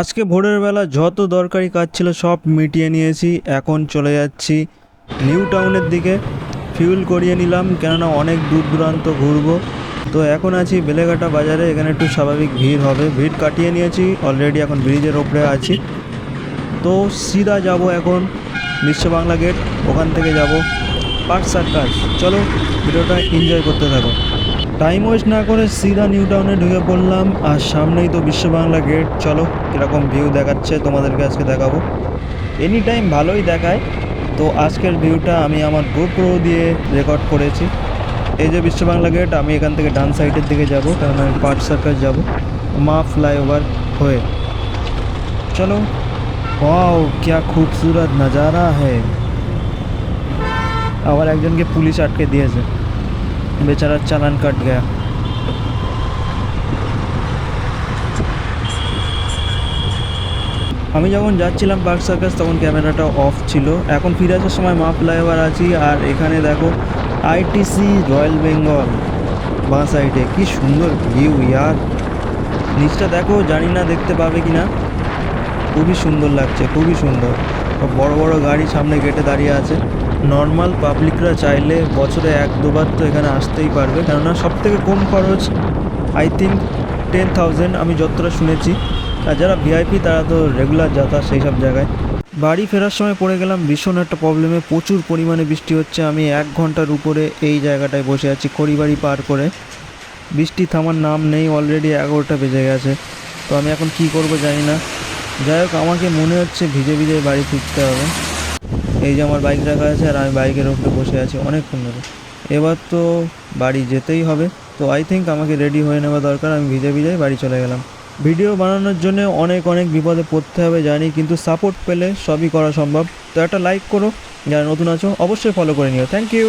আজকে ভোরের বেলা যত দরকারি কাজ ছিল সব মিটিয়ে নিয়েছি, এখন চলে যাচ্ছি নিউ টাউনের দিকে। ফিউল করিয়ে নিলাম, কেননা অনেক দূর দূরান্ত ঘুরবো। তো এখন আছি বেলেঘাটা বাজারে, এখানে একটু স্বাভাবিক ভিড় হবে। ভিড় কাটিয়ে নিয়েছি অলরেডি এখন ব্রিজের ওপরে আছি। তো সিধা যাব এখন, বিশ্ব বাংলা গেট, ওখান থেকে যাব। পার্ক সার্কাস, চলো ভিডিওটা এনজয় করতে থাকো। টাইম ওয়েস্ট না করে সিধা নিউ টাউনে ঢুকে পড়লাম আর সামনেই তো বিশ্ব বাংলা গেট চলো কীরকম ভিউ দেখাচ্ছে তোমাদেরকে আজকে দেখাবো এনি টাইম ভালোই দেখায় তো আজকের ভিউটা আমি আমার গোপ্রো দিয়ে রেকর্ড করেছি এই যে বিশ্ব বাংলা গেট আমি এখান থেকে ডান সাইডের দিকে যাব কারণ আমি পার্ক সার্কাস যাব মা ফ্লাইওভার হয়ে चलो वाओ क्या खूबसूरत नज़ारा है আবার একজনকে পুলিশ আটকে দিয়েছে বেচারার চালান কাট গয়া আমি যখন যাচ্ছিলাম পার্ক সার্কাস তখন ক্যামেরাটা অফ ছিল। এখন ফিরে আসার সময় মা ফ্লাইওভার আছি, আর এখানে দেখো আইটিসি রয়্যাল বেঙ্গল বাঁ সাইডে কি সুন্দর ভিউ ইয়ার। নিচটা দেখো, জানি না দেখতে পাবে কি না। খুবই সুন্দর লাগছে, খুবই সুন্দর। বড় বড় গাড়ি সামনে গেটে দাঁড়িয়ে আছে। নর্মাল পাবলিকরা চাইলে বছরে এক, দুবার তো এখানে আসতেই পারবে। কেননা সব থেকে কম খরচ আই থিঙ্ক টেন থাউজেন্ড আমি যতটা শুনেছি। আর যারা ভিআইপি তারা তো রেগুলার যাতায়াত সেই সব জায়গায়। বাড়ি ফেরার সময় পড়ে গেলাম, ভীষণ একটা প্রবলেমে প্রচুর পরিমাণে বৃষ্টি হচ্ছে। আমি এক ঘণ্টার উপরে এই জায়গাটায় বসে আছি, খড়িবাড়ি পার করে। বৃষ্টি থামার নাম নেই অলরেডি এগারোটা বেজে গেছে। তো আমি এখন কি করব জানি না। যাই হোক, আমাকে মনে হচ্ছে ভিজে ভিজে বাড়ি ফিরতে হবে। এই যে আমার বাইক রাখা আছে আর আমি বাইকের ওপরে বসে আছি অনেকক্ষণ ধরে। এবার তো বাড়ি যেতেই হবে, তো আই থিঙ্ক আমাকে রেডি হয়ে নেওয়া দরকার। আমি ভিজে ভিজেই বাড়ি চলে গেলাম। ভিডিও বানানোর জন্য অনেক অনেক বিপদে পড়তে হবে, জানি, কিন্তু সাপোর্ট পেলে সবই করা সম্ভব। তো একটা লাইক করো, যারা নতুন আছো, অবশ্যই ফলো করে নিও। Thank you